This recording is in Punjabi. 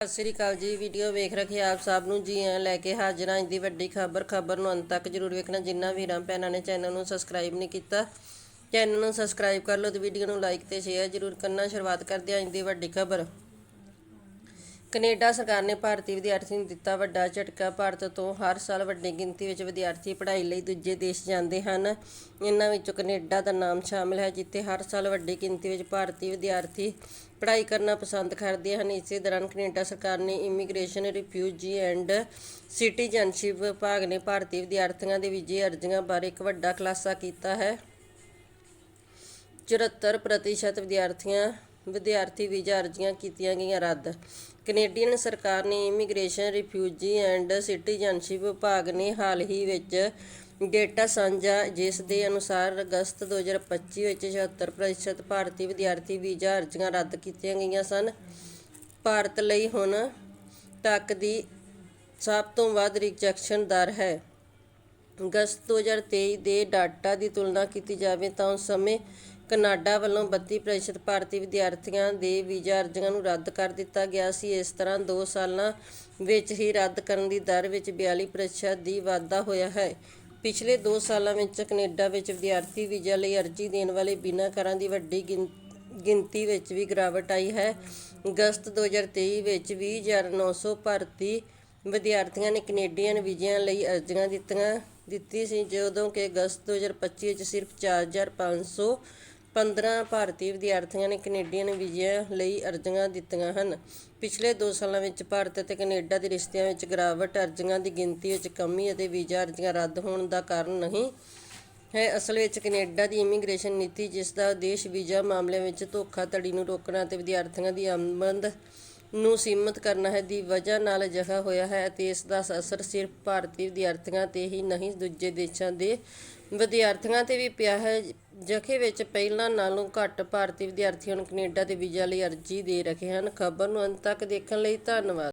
ਸਤਿ ਸ੍ਰੀ ਅਕਾਲ ਜੀ, ਵੀਡੀਓ ਵੇਖ ਰਹੇ ਆਪ ਸਭ ਨੂੰ ਜੀ ਆਇਆਂ ਲੈ ਕੇ ਹਾਜ਼ਰ ਹਾਂ। ਅੱਜ ਦੀ ਵੱਡੀ ਖਬਰ ਖਬਰ ਨੂੰ ਅੰਤ ਤੱਕ ਜਰੂਰ ਵੇਖਣਾ। ਜਿੰਨਾ ਵੀਰਾਂ ਭੈਣਾਂ ਨੇ ਚੈਨਲ ਨੂੰ ਸਬਸਕ੍ਰਾਈਬ ਨਹੀਂ ਕੀਤਾ, ਚੈਨਲ ਨੂੰ ਸਬਸਕ੍ਰਾਈਬ ਕਰ ਲਓ ਤੇ ਵੀਡੀਓ ਨੂੰ ਲਾਈਕ ਤੇ ਸ਼ੇਅਰ ਜਰੂਰ ਕਰਨਾ। ਸ਼ੁਰੂਆਤ ਕਰਦੇ ਹਾਂ ਅੱਜ ਦੀ ਵੱਡੀ ਖਬਰ। ਕੈਨੇਡਾ ਸਰਕਾਰ ਨੇ ਭਾਰਤੀ ਵਿਦਿਆਰਥੀ ਨੂੰ ਦਿੱਤਾ ਵੱਡਾ ਝਟਕਾ। ਭਾਰਤ ਤੋਂ ਹਰ ਸਾਲ ਵੱਡੀ ਗਿਣਤੀ ਵਿੱਚ ਵਿਦਿਆਰਥੀ ਪੜ੍ਹਾਈ ਲਈ ਦੂਜੇ ਦੇਸ਼ ਜਾਂਦੇ ਹਨ। ਇਹਨਾਂ ਵਿੱਚੋਂ ਕੈਨੇਡਾ ਦਾ ਨਾਮ ਸ਼ਾਮਲ ਹੈ, ਜਿੱਥੇ ਹਰ ਸਾਲ ਵੱਡੀ ਗਿਣਤੀ ਵਿੱਚ ਭਾਰਤੀ ਵਿਦਿਆਰਥੀ ਪੜ੍ਹਾਈ ਕਰਨਾ ਪਸੰਦ ਕਰਦੇ ਹਨ। ਇਸੇ ਦੌਰਾਨ ਕੈਨੇਡਾ ਸਰਕਾਰ ਨੇ ਇਮੀਗ੍ਰੇਸ਼ਨ, ਰਿਫਿਊਜੀ ਐਂਡ ਸਿਟੀਜ਼ਨਸ਼ਿਪ ਵਿਭਾਗ ਨੇ ਭਾਰਤੀ ਵਿਦਿਆਰਥੀਆਂ ਦੇ ਵੀਜ਼ੇ ਅਰਜ਼ੀਆਂ ਬਾਰੇ ਇੱਕ ਵੱਡਾ ਖੁਲਾਸਾ ਕੀਤਾ ਹੈ। 74% ਵਿਦਿਆਰਥੀਆਂ ਵਿਦਿਆਰਥੀ ਵੀਜ਼ਾ ਅਰਜ਼ੀਆਂ ਕੀਤੀਆਂ ਗਈਆਂ ਰੱਦ। ਕੈਨੇਡੀਅਨ ਸਰਕਾਰ ਨੇ ਇਮੀਗ੍ਰੇਸ਼ਨ, ਰਿਫਿਊਜੀ ਐਂਡ ਸਿਟੀਜ਼ਨਸ਼ਿਪ ਵਿਭਾਗ ਨੇ ਹਾਲ ਹੀ ਵਿੱਚ ਡੇਟਾ ਸਾਂਝਾ, ਜਿਸ ਦੇ ਅਨੁਸਾਰ ਅਗਸਤ 2025 ਵਿੱਚ 76% ਭਾਰਤੀ ਵਿਦਿਆਰਥੀ ਵੀਜ਼ਾ ਅਰਜ਼ੀਆਂ ਰੱਦ ਕੀਤੀਆਂ ਗਈਆਂ ਸਨ। ਭਾਰਤ ਲਈ ਹੁਣ ਤੱਕ ਦੀ ਸਭ ਤੋਂ ਵੱਧ ਰਿਜੈਕਸ਼ਨ ਦਰ ਹੈ। ਅਗਸਤ 2023 ਦੇ ਡਾਟਾ ਦੀ ਤੁਲਨਾ ਕੀਤੀ ਜਾਵੇ ਤਾਂ ਉਸ ਸਮੇਂ ਕਨਾਡਾ ਵੱਲੋਂ 32% ਭਾਰਤੀ ਵਿਦਿਆਰਥੀਆਂ ਦੇ ਵੀਜ਼ਾ ਅਰਜ਼ੀਆਂ ਨੂੰ ਰੱਦ ਕਰ ਦਿੱਤਾ ਗਿਆ ਸੀ। ਇਸ ਤਰ੍ਹਾਂ 2 ਸਾਲਾਂ ਵਿੱਚ ਹੀ ਰੱਦ ਕਰਨ ਦੀ ਦਰ ਵਿੱਚ 42% ਦੀ ਵਾਧਾ ਹੋਇਆ ਹੈ। ਪਿਛਲੇ 2 ਸਾਲਾਂ ਵਿੱਚ ਕੈਨੇਡਾ ਵਿੱਚ ਵਿਦਿਆਰਥੀ ਵੀਜ਼ਾ ਲਈ ਅਰਜ਼ੀ ਦੇਣ ਵਾਲੇ ਬਿਨਾਕਰਾਂ ਦੀ ਵੱਡੀ ਗਿਣ- ਗਿਣਤੀ ਵਿੱਚ ਵੀ ਗਿਰਾਵਟ ਆਈ ਹੈ। ਅਗਸਤ 2023 ਵਿੱਚ 20900 ਭਾਰਤੀ ਵਿਦਿਆਰਥੀਆਂ ਨੇ ਕੈਨੇਡੀਅਨ ਵੀਜ਼ਿਆਂ ਲਈ ਅਰਜ਼ੀਆਂ ਦਿੱਤੀਆਂ। ਦਿੱਤੀ ਸੀ ਜਦੋਂ ਕਿ ਅਗਸਤ 2025 ਵਿੱਚ ਸਿਰਫ 4515 ਭਾਰਤੀ ਵਿਦਿਆਰਥੀਆਂ ਨੇ ਕੈਨੇਡੀਅਨ ਵੀਜ਼ਿਆਂ ਲਈ ਅਰਜ਼ੀਆਂ ਦਿੱਤੀਆਂ ਹਨ। ਪਿਛਲੇ 2 ਸਾਲਾਂ ਵਿੱਚ ਭਾਰਤ ਅਤੇ ਕੈਨੇਡਾ ਦੇ ਰਿਸ਼ਤਿਆਂ ਵਿੱਚ ਗਿਰਾਵਟ, ਅਰਜ਼ੀਆਂ ਦੀ ਗਿਣਤੀ ਵਿੱਚ ਕਮੀ ਅਤੇ ਵੀਜ਼ਾ ਅਰਜ਼ੀਆਂ ਰੱਦ ਹੋਣ ਦਾ ਕਾਰਨ ਨਹੀਂ ਹੈ। ਅਸਲ ਵਿੱਚ ਕੈਨੇਡਾ ਦੀ ਇਮੀਗ੍ਰੇਸ਼ਨ ਨੀਤੀ, ਜਿਸ ਦਾ ਉਦੇਸ਼ ਵੀਜ਼ਾ ਮਾਮਲਿਆਂ ਵਿੱਚ ਧੋਖਾਧੜੀ ਨੂੰ ਰੋਕਣਾ ਅਤੇ ਵਿਦਿਆਰਥੀਆਂ ਦੀ ਆਮਦ ਨੂੰ ਸੀਮਿਤ ਕਰਨਾ ਹੈ ਦੀ ਵਜ੍ਹਾ ਨਾਲ ਅਜਿਹਾ ਹੋਇਆ ਹੈ ਅਤੇ ਇਸ ਦਾ ਅਸਰ ਸਿਰਫ ਭਾਰਤੀ ਵਿਦਿਆਰਥੀਆਂ ਤੇ ਹੀ ਨਹੀਂ, ਦੂਜੇ ਦੇਸ਼ਾਂ ਦੇ ਵਿਦਿਆਰਥੀਆਂ ਤੇ ਵੀ ਪਿਆ ਹੈ। ਜਖੇ ਵਿੱਚ ਪਹਿਲਾਂ ਨਾਲੋਂ ਘੱਟ ਭਾਰਤੀ ਵਿਦਿਆਰਥੀਆਂ ਨੂੰ ਕੈਨੇਡਾ ਦੇ ਵੀਜ਼ਾ ਲਈ ਅਰਜ਼ੀ ਦੇ ਰਹੇ ਹਨ। ਖਬਰ ਨੂੰ ਅੰਤ ਤੱਕ ਦੇਖਣ ਲਈ ਧੰਨਵਾਦ।